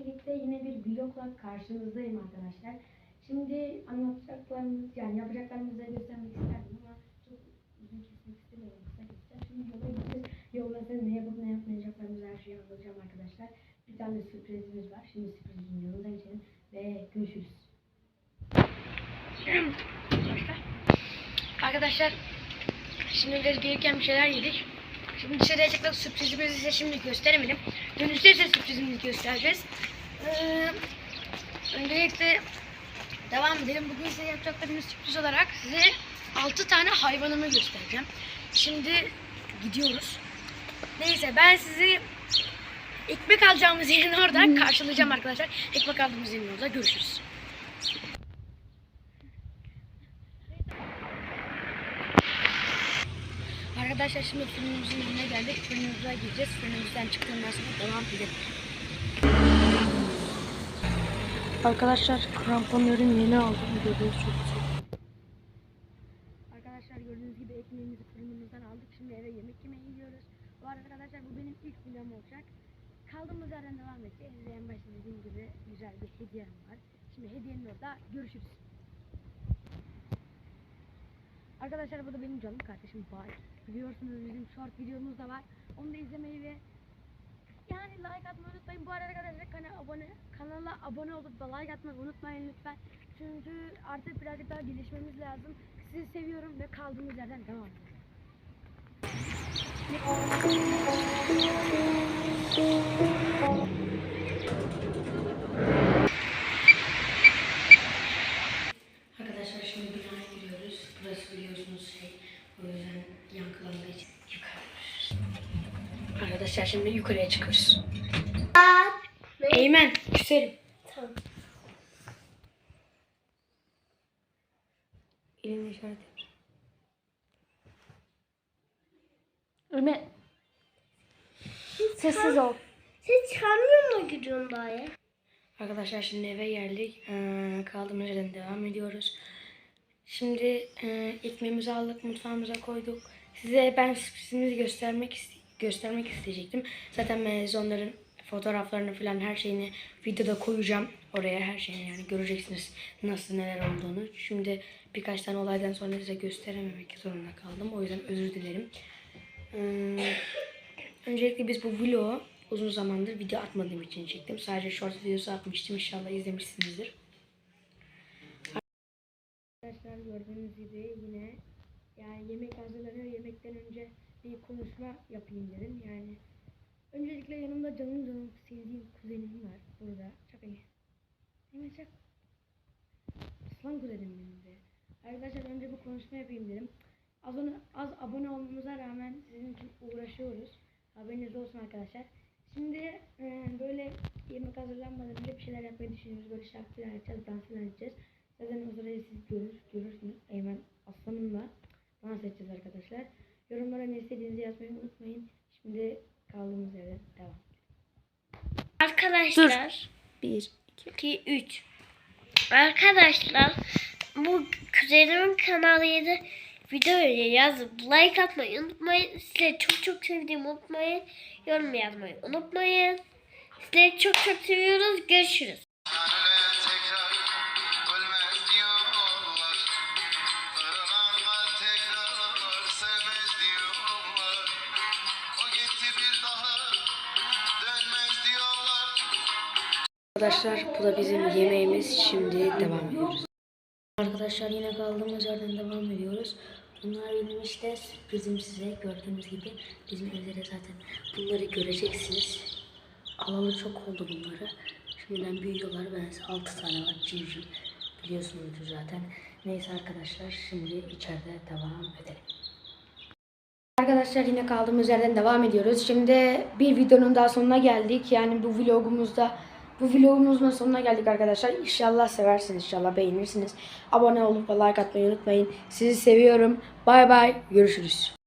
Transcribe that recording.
birlikte yine bir vlogla karşınızdayım arkadaşlar. Şimdi anlatacaklarımız yani yapacaklarımızı da göstermek isterdim ama çok uzun kesmek istemiyorum. Kısa keseceğim. Şimdi yola gideceğiz. Yolda size ne yapıp ne yapmayacaklarımızı her şeyi anlatacağım arkadaşlar. Bir tane sürprizimiz var. Şimdi sürprizin yanına geçelim ve görüşürüz. Arkadaşlar şimdi gelirken bir şeyler yedik. Şimdi dışarıya çıktık sürprizimizi size şimdi gösteremedim. Dönüşte ise sürprizimizi göstereceğiz. Ee, öncelikle devam edelim. Bugün size yapacaklarımız sürpriz olarak size 6 tane hayvanımı göstereceğim. Şimdi gidiyoruz. Neyse ben sizi ekmek alacağımız yerin orada karşılayacağım arkadaşlar. Ekmek aldığımız yerin orada görüşürüz. Arkadaşlar şimdi fırınımızın önüne geldik. Fırınımıza gireceğiz. Fırınımızdan çıktığından sonra devam edelim. Arkadaşlar kramponların yeni aldım. Görüyoruz çok güzel. Arkadaşlar gördüğünüz gibi ekmeğimizi fırınımızdan aldık. Şimdi eve yemek yemeye gidiyoruz. Bu arada arkadaşlar bu benim ilk videom olacak. Kaldığımız yerden devam. Size en başta dediğim gibi güzel bir hediyem var. Şimdi hediyenin orada görüşürüz. Arkadaşlar bu da benim canım kardeşim Bay. Biliyorsunuz bizim short videomuz da var. Onu da izlemeyi ve yani like atmayı unutmayın. Bu arada arkadaşlar kanala abone, kanala abone olup da like atmayı unutmayın lütfen. Çünkü artık birazcık daha gelişmemiz lazım. Sizi seviyorum ve kaldığımız yerden devam edelim. Arkadaşlar şimdi binaya giriyoruz. Burası biliyorsunuz şey o yüzden yankılandığı için yukarı. Arkadaşlar şimdi yukarıya çıkıyoruz. Eymen küserim. Tamam. Elini işaret yap. Eymen. Sessiz ol. Ses çıkarmıyor mu gidiyorsun daha ya? Arkadaşlar şimdi eve geldik. Ee, kaldığımız yerden devam ediyoruz. Şimdi e, ekmeğimizi aldık, mutfağımıza koyduk. Size ben sürprizimizi göstermek göstermek isteyecektim. Zaten ben onların fotoğraflarını falan her şeyini videoda koyacağım. Oraya her şeyini yani göreceksiniz nasıl neler olduğunu. Şimdi birkaç tane olaydan sonra size gösterememek zorunda kaldım. O yüzden özür dilerim. Ee, öncelikle biz bu vlogu uzun zamandır video atmadığım için çektim. Sadece short videosu atmıştım. İnşallah izlemişsinizdir. Arkadaşlar gördüğünüz gibi yine yani yemek hazırlanıyor. Yemekten önce bir konuşma yapayım dedim. Yani öncelikle yanımda canım canım sevdiğim kuzenim var burada. Çok iyi. Hemen çak. Aslan kuzenim benim de. Arkadaşlar önce bir konuşma yapayım dedim. Az, ona- az abone olmamıza rağmen sizin için uğraşıyoruz. Haberiniz olsun arkadaşlar. Şimdi e, böyle yemek hazırlanmadan önce bir şeyler yapmayı düşünüyoruz. Böyle şarkı falan edeceğiz, dans falan edeceğiz. Zaten o sırayı siz görür, görürsünüz. Eymen Aslan'ımla dans edeceğiz arkadaşlar. Yorumlara ne istediğinizi yazmayı unutmayın. Şimdi kaldığımız yerden devam. Arkadaşlar. 1, 2, 3. Arkadaşlar bu kuzenimin kanalıydı. Videoya yazıp like atmayı unutmayın. Size çok çok sevdiğimi unutmayın. Yorum yazmayı unutmayın. Sizleri çok çok seviyoruz. Görüşürüz. Arkadaşlar bu da bizim yemeğimiz. Şimdi devam ediyoruz. Arkadaşlar yine kaldığımız yerden devam ediyoruz. Bunlar benim işte sürprizim size. Gördüğünüz gibi bizim evde de zaten bunları göreceksiniz. Alalı çok oldu bunları. Şimdiden büyüyorlar. Ben 6 tane var civciv. Biliyorsunuzdur zaten. Neyse arkadaşlar şimdi içeride devam edelim. Arkadaşlar yine kaldığımız yerden devam ediyoruz. Şimdi bir videonun daha sonuna geldik. Yani bu vlogumuzda bu vlogumuzun sonuna geldik arkadaşlar. İnşallah seversiniz, inşallah beğenirsiniz. Abone olup like atmayı unutmayın. Sizi seviyorum. Bay bay. Görüşürüz.